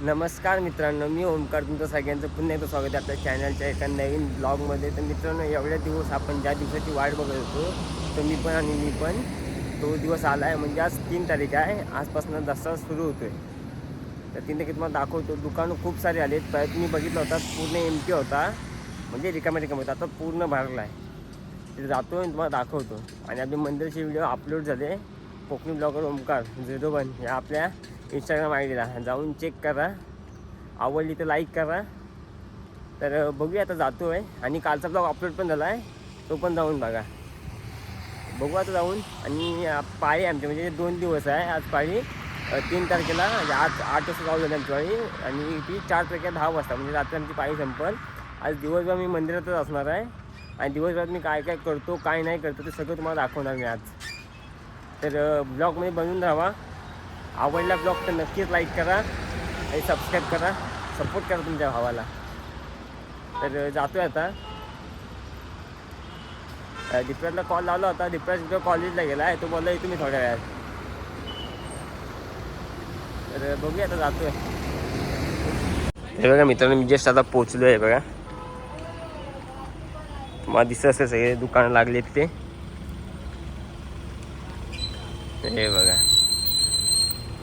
नमस्कार मित्रांनो मी ओमकार तुमचं सगळ्यांचं पुन्हा एकदा स्वागत आहे आपल्या चॅनलच्या एका नवीन ब्लॉगमध्ये तर मित्रांनो एवढ्या दिवस आपण ज्या दिवसाची वाट बघत होतो तर मी पण आणि मी पण तो दिवस आला आहे म्हणजे आज तीन तारीख आहे. आजपासून दसरा सुरू होतो आहे तर तीन तारखेत तुम्हाला दाखवतो. दुकानं खूप सारे आले आहेत तुम्ही बघितलं होता पूर्ण एम पी होता. म्हणजे रिकामा रिकामा होता. आता पूर्ण भरला आहे. तिथे जातो आणि तुम्हाला दाखवतो. आणि आपले मंदिरचे व्हिडिओ अपलोड झाले. Konkani blogger Omkar zero one या आपल्या इंस्टाग्राम आय डीला जाऊन चेक करा. आवडली तर लाईक करा. तर बघूया आता जातो आहे आणि कालचा ब्लॉग अपलोड पण झाला आहे तो पण जाऊन बघा. बघू आता जाऊन. आणि पाळी आमची म्हणजे दोन दिवस आहे आज पाळी. तीन तारखेला म्हणजे आज आठ वाजता जाऊ झाली आमची पाळी. आणि ती चार तारखेला दहा वाजता म्हणजे रात्री आमची पाळी संपल. आज दिवसभर मी मंदिरातच असणार आहे. आणि दिवसभरात मी काय काय करतो काय नाही करतो ते सगळं तुम्हाला दाखवणार मी आज. तर ब्लॉगमध्ये बनवून राहा आवडला ब्लॉग तर नक्कीच लाईक करा आणि सबस्क्राईब करा. सपोर्ट करा तुमच्या भावाला. तर जातोय आता. अ, कॉल लावला होता. दीपराज कुठं कॉलेजला गेला आहे. तो बोलला येतो मी थोड्या वेळात. तर बघूया आता जातोय. हे बघा मित्रांनो मी जस्ट आता पोचलो आहे बघा. तुम्हाला दिसत असेल सगळे दुकानं लागलेत ते. हे बघा.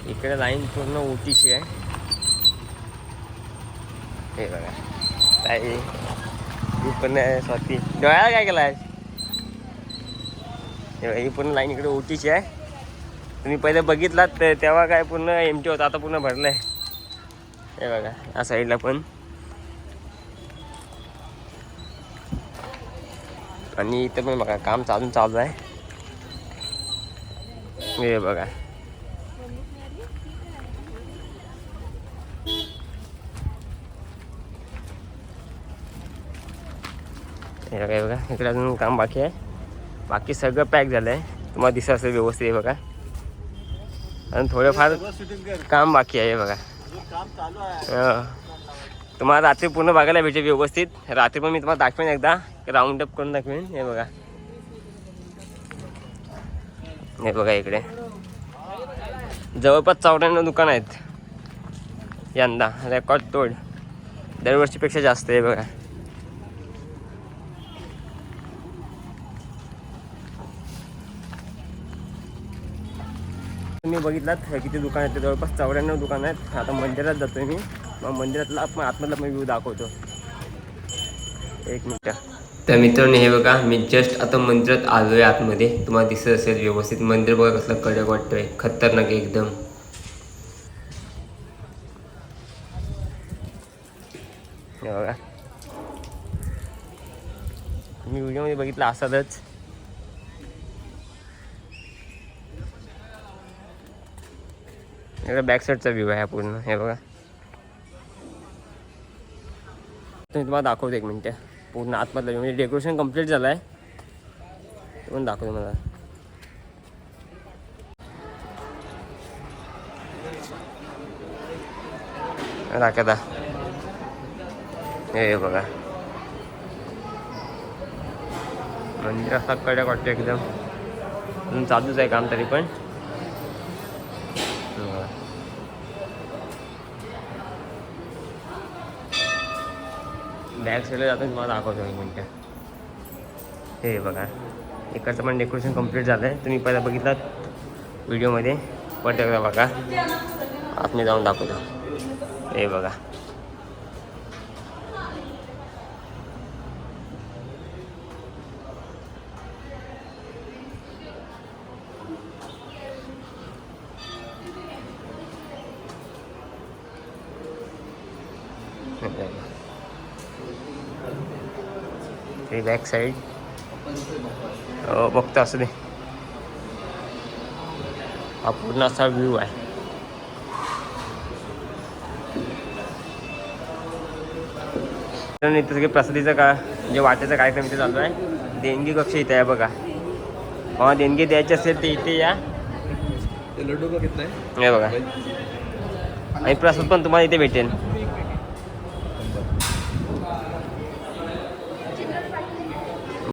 इकडे लाईन पूर्ण ओटीची आहे. हे बघा. ताई ही पण आहे स्वाती. डोळ्याला काय केला हे ही पूर्ण लाईन इकडे ओटीची आहे. तुम्ही पहिले बघितलात तर तेव्हा काय पूर्ण एम टी होता आता पूर्ण भरलं आहे हे बघा या साईडला पण. आणि इथं पण बघा काम चालून चालू आहे. हे बघा. हे बघा हे बघा. इकडे अजून काम बाकी आहे. बाकी सगळं पॅक झालं आहे तुम्हाला दिसत असेल व्यवस्थित बघा. आणि थोडंफार काम बाकी आहे हे बघा. हं. तुम्हाला रात्री पूर्ण बघायला भेटेल व्यवस्थित. रात्री पण मी तुम्हाला दाखवेन एकदा. राऊंड अप करून दाखवेन. हे बघा. हे बघा इकडे. जवळपास चौऱ्याण्णव दुकान आहेत. यंदा. रेकॉर्ड तोड. दरवर्षीपेक्षा जास्त आहे बघा. तुम्ही बघितलात किती दुकान आहेत ते जवळपास चौऱ्याण्णव दुकान आहेत. आता मंदिरात जातोय मी. मग मंदिरातला आपण आतमधला पण व्ह्यू दाखवतो. एक मिनटं. तर मित्रांनो हे बघा मी जस्ट आता मंदिरात आलोय आतमध्ये. तुम्हाला दिसत असेल व्यवस्थित. मंदिर बघा कसलं कडक वाटतंय. खतरनाक एकदम. बघा. मी व्हिडिओमध्ये बघितलं असाच बॅक साईडचा व्ह्यू आहे पूर्ण. हे बघा. तुम्ही तुम्हाला दाखवतो एक मिनटं. पूर्ण आतमधलं म्हणजे डेकोरेशन कंप्लीट झालं आहे ते पण दाखवतो मला दाखवता. हे बघा. मंदिर असा कडक वाटतं एकदम. चालूच आहे काम तरी पण. हे बघा. बॅक साईडला जातो तुम्हाला दाखवतो एक मिनटं हे बघा. इकडचं पण डेकोरेशन कंप्लीट झालं आहे तुम्ही पहिला बघितलात व्हिडिओमध्ये. परत एकदा बघा. आतमध्ये जाऊन दाखवतो. हे बघा. हे बॅक साईड बघतो असू दे. हा पूर्ण असा व्ह्यू आहे. इथं सगळे प्रसादीचं का म्हणजे वाटेचा कार्यक्रम इथे चालू आहे देणगी कक्ष इथे आहे बघा. हा देणगी द्यायची असेल ते इथे या. लड्डू हे बघा. आणि प्रसाद पण तुम्हाला इथे भेटेल.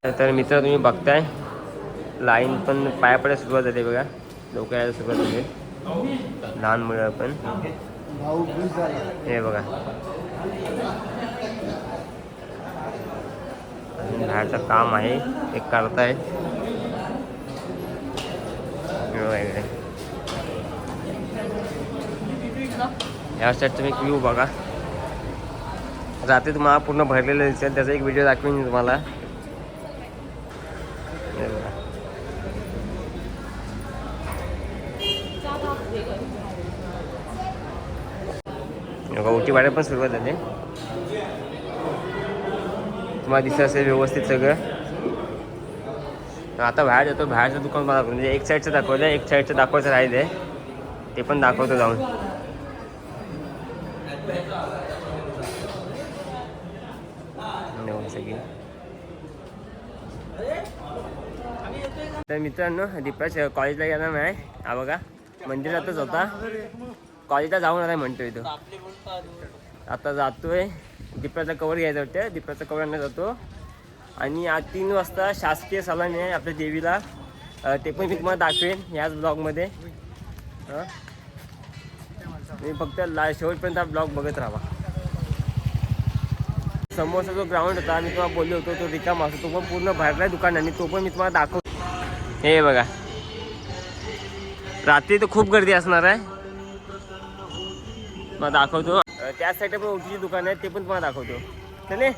तर मित्र तुम्ही बघताय. लाईन पण पाया पडायला सुरुवात झाली बघा. लोक यायला सुरुवात झाली. लहान मुलं पण. हे बघा. बाहेरचं काम आहे. ते करताय. या साईड तुम्ही व्ह्यू बघा. रात्री तुम्हाला पूर्ण भरलेलं दिसेल. त्याचा एक व्हिडिओ दाखवेन मी तुम्हाला हे बघा. हे वाढायला पण सुरुवात झाली. तुम्हाला दिसत असेल व्यवस्थित सगळं. आता बाहेर जातो बाहेरचं दुकान मला दाखवतो म्हणजे एक साईडचं दाखवलं एक साईडचं दाखवायचं राहिले ते पण दाखवतो जाऊन. तर मित्रांनो दीपराज कॉलेजला गेला नाही हा बघा मंदिरातच होता. कॉलेजला जाऊन आलाय म्हणतोय तो. आता जातोय. दीपराचा कवर घ्यायचं होतं. दीपराचा कवर आणला जातो. आणि आज तीन वाजता शासकीय सलामी आहे आपल्या देवीला. ते पण मी तुम्हाला दाखवेन याच ब्लॉगमध्ये. मी फक्त ला शेवटपर्यंत हा ब्लॉग बघत राहा समोरचा जो ग्राउंड होता मी तुम्हाला बोललो होतो तो रिकामा असतो तो पण पूर्ण भरलाय दुकानाने तो पण मी तुम्हाला दाखव हे बघा. रात्री तर खूप गर्दी असणार आहे. तुम्हाला दाखवतो. त्या साईडला पण ओटीची दुकान आहे ते पण तुम्हाला दाखवतो. चले. एक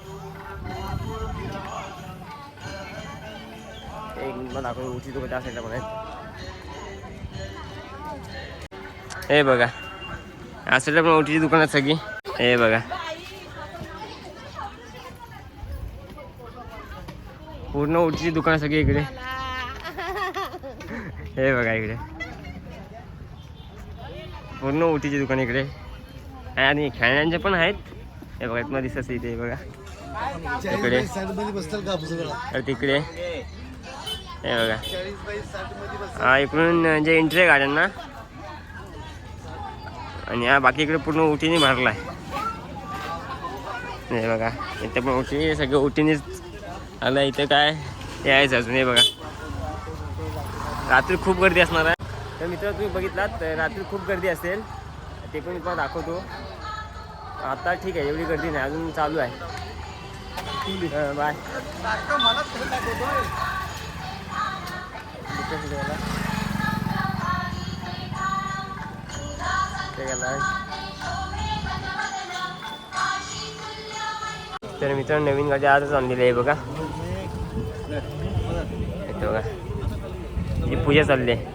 मिनिट मला दाखवतो ओटीची दुकान त्या साईडला पण आहे. हे बघा. या साईडला पण ओटीची दुकान आहेत सगळी. हे बघा. पूर्ण ओटीची दुकान सगळी इकडे. हे बघा इकडे. पूर्ण ओटीची दुकान इकडे. आणि खेळण्यांचे पण आहेत. हे बघा तुम्हाला दिसत इथे बघा. तिकडे तर तिकडे. हे बघा. हा इकडून जे एंट्री आहे ना आणि हा बाकी इकडे पूर्ण उटीने भरला आहे हे बघा इथे पण उटी सगळं उटीनेच आलं इथे काय? यायचं अजून हे बघा. रात्री खूप गर्दी असणार आहे. तर मित्र तुम्ही बघितलात तर रात्री खूप गर्दी असेल. ते पण तुला दाखवतो. आता ठीक आहे एवढी गर्दी नाही अजून चालू आहे. बाय. तर मित्रांनो नवीन गाडी आजच आणलेली आहे बघा. बघा. ही पूजा चालली आहे.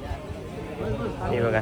हे बघा.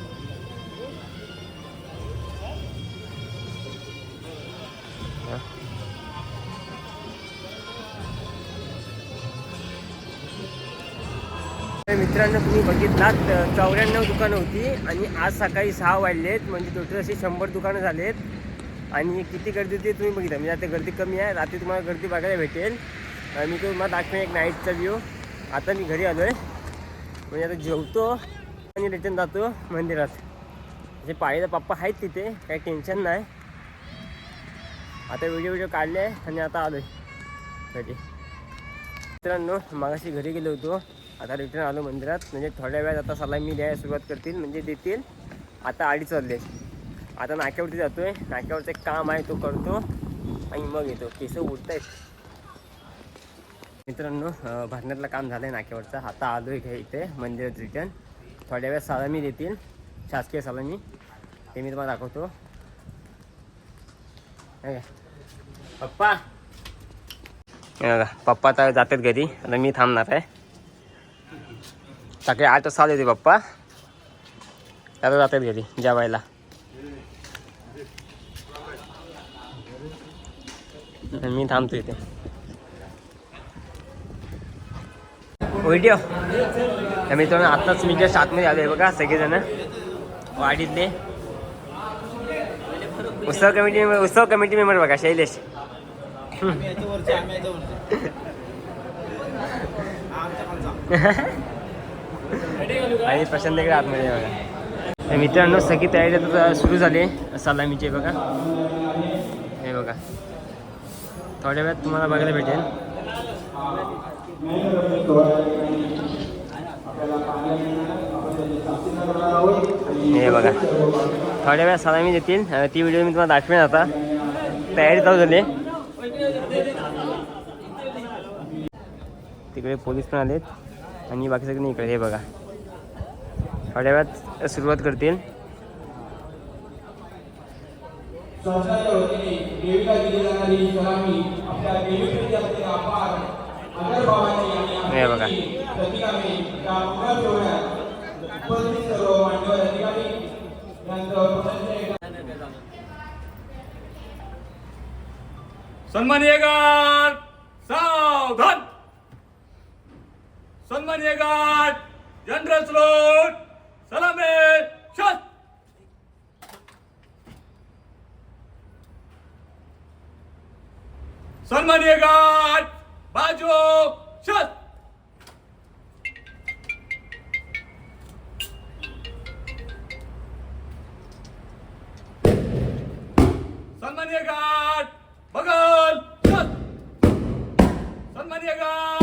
मित्रांनो तुम्ही बघितलात चौऱ्याण्णव दुकानं होती आणि आज सकाळी सहा वाढलेत म्हणजे टोटल अशी शंभर दुकानं झालेत. आणि किती गर्दी होती तुम्ही बघितलं म्हणजे आता गर्दी कमी आहे रात्री तुम्हाला गर्दी बघायला भेटेल. मी तुम्हाला दाखवेन एक नाईटचा व्ह्यू आता मी घरी आलो आहे म्हणजे आता जेवतो आणि रिटर्न जातो मंदिरात. जे पाळीचा पप्पा आहेत तिथे काही टेन्शन नाही. आता व्हिडिओ व्हिडिओ काढले आणि आता आलो आहे घरी. मित्रांनो मागाशी घरी गेलो होतो. आता रिटर्न आलो मंदिरात. म्हणजे थोड्या वेळात आता सलामी द्यायला सुरुवात करतील म्हणजे देतील. आता अडीच वाजले. आता नाक्यावरती जातोय. नाक्यावरचं एक काम आहे तो करतो आणि मग येतो. केस उठत आहेत मित्रांनो भरण्यातलं काम झालं आहे नाक्यावरचं. आता आलो आहे घ्या इथे मंदिरात रिटर्न थोड्या वेळात सलामी देतील. शासकीय सलामी. ते मी तुम्हाला दाखवतो. पप्पा. पप्पा तर जातात घरी. आता मी थांबणार आहे. सकाळी आठ आले होते पप्पा आता जातात घरी जेवायला मी थांबतो इथे व्हिडिओ तर मित्रांनो आत्ताच मी जस्ट आतमध्ये आलो आहे बघा सगळेजण वाडीतले उत्सव कमिटी उत्सव कमिटी मेंबर बघा शैलेश आणि प्रशांत इकडे आतमध्ये बघा. मित्रांनो सगळी तयारी आता सुरू झाली सलामीचे बघा. हे बघा. थोड्या वेळात तुम्हाला बघायला भेटेल. हे बघा. थोड्या वेळात सलामी देतील. ती व्हिडिओ मी तुम्हाला दाखवेन आता. तयारी चालू झाली तिकडे पोलीस पण आलेत. आणि बाकी सगळे इकडे हे बघा. थोड्या वेळात सुरुवात करतील. संस्थाच्या बघा. देवीला दिली जाणारी सलामी गाठ देवीप्रती असलेला हे बघा 사람의 샷! 살마니에가 마주 샷! 살마니에가 막은 샷! 살마니에가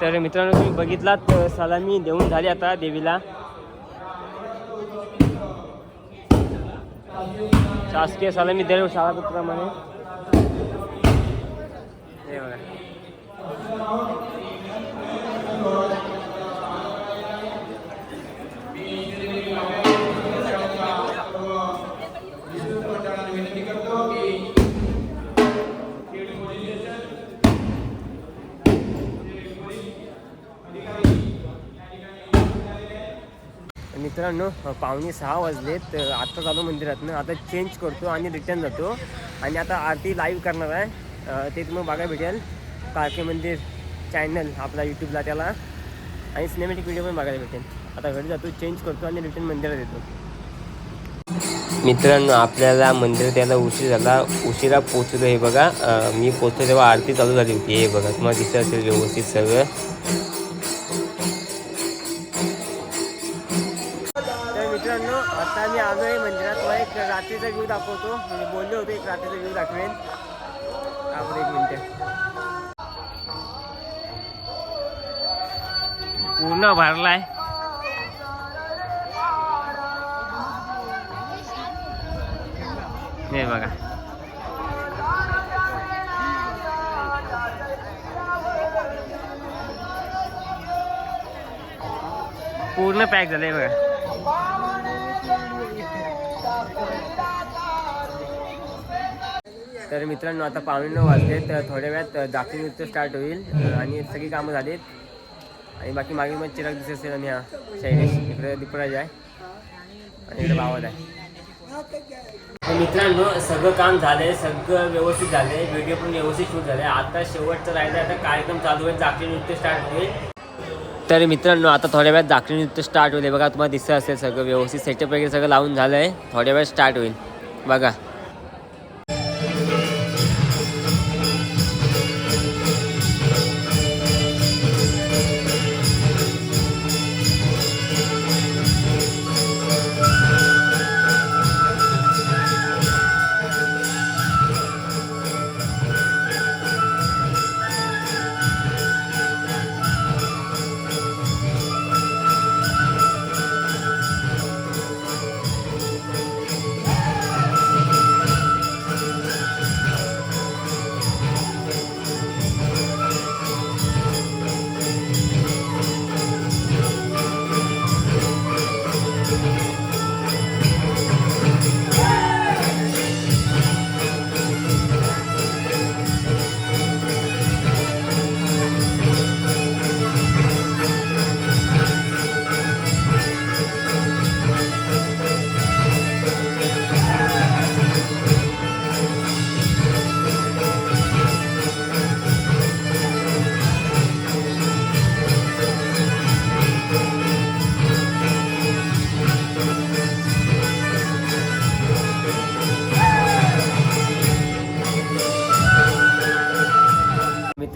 तर मित्रांनो तुम्ही बघितलात सलामी देऊन झाली आता देवीला. शासकीय सलामी देव शाळाप्रमाणे. हे बघा. मित्रांनो पावणे सहा वाजलेत. तर आत्ता चालू मंदिरातनं. आता चेंज करतो आणि रिटर्न जातो. आणि आता आरती लाईव्ह करणार आहे. ते तुम्हाला बघायला भेटेल. काळके मंदिर चॅनल आपला यूट्यूबला त्याला. आणि सिनेमॅटिक व्हिडिओ पण बघायला भेटेल. आता घरी जातो चेंज करतो आणि रिटर्न मंदिरात येतो. मित्रांनो आपल्याला मंदिरात यायला उशीर झाला. उशिरा पोचलो हे बघा. मी पोचलो तेव्हा आरती चालू झाली होती. हे बघा तुम्हाला दिसत असेल व्यवस्थित सगळं. रात्रीचा व्ह्यू दाखवतो. म्हणजे बोलले होते एक रात्रीचा व्ह्यू दाखवेन. आपण एक मिनिट. पूर्ण भरलाय. हे बघा. पूर्ण पॅक झालंय बघा. तर मित्रांनो आता पावणे नऊ वाजले तर थोड्या वेळात दाखली नृत्य स्टार्ट होईल. आणि सगळी कामं झालीत. आणि बाकी मागे मग चिराग दिसत असेल आणि हा शैलेश इकडे दीपराज आहे. आणि इकडे भावात आहे. मित्रांनो सगळं काम झालंय सगळं व्यवस्थित झालंय. व्हिडिओ पण व्यवस्थित शूट झाले आता शेवटचं राहिलं आता कार्यक्रम चालू होईल. जाकरी नृत्य स्टार्ट होईल. तर मित्रांनो आता थोड्या वेळात जाकरी नृत्य स्टार्ट होईल. बघा तुम्हाला दिसत असेल सगळं व्यवस्थित. सेटअप वगैरे सगळं लावून झालं आहे थोड्या वेळात स्टार्ट होईल. बघा.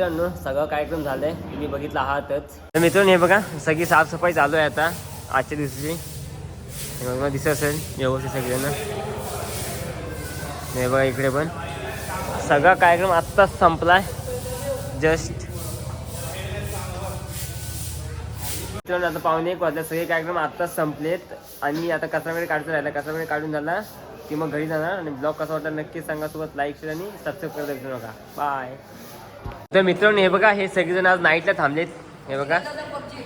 मित्रांनो सगळं कार्यक्रम झालंय. तुम्ही बघितलं आहातच. तर मित्रांनो हे बघा सगळी साफसफाई चालू आहे आता आजच्या दिवशी हे बघा दिसत असेल व्यवस्थित सगळ्यांना. हे बघा इकडे पण. सगळा कार्यक्रम आत्ताच संपलाय. जस्ट. मित्रांनो आता पाहुणे एक वाजले सगळे कार्यक्रम आत्ताच संपलेत. आणि आता कचरा वेळ राहिला कचरामध्ये काढून झाला की मग घरी जाणार. आणि ब्लॉग कसा वाटला नक्की सांगा सोबत लाईक शेअर आणि सबस्क्राईब करायला विसरू नका. बाय तर मित्रांनो हे बघा हे सगळेजण आज नाईटला थांबलेत. हे बघा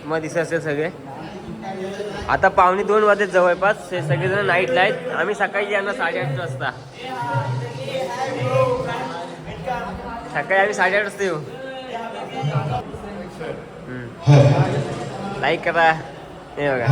मग दिसत असेल सगळे. आता पावणे दोन वाजले जवळपास. हे सगळेजण नाईटला आहेत. आम्ही सकाळी येणार साडेआठ वाजता. सकाळी आम्ही साडेआठ वाजता येऊ. लाईक करा. हे बघा.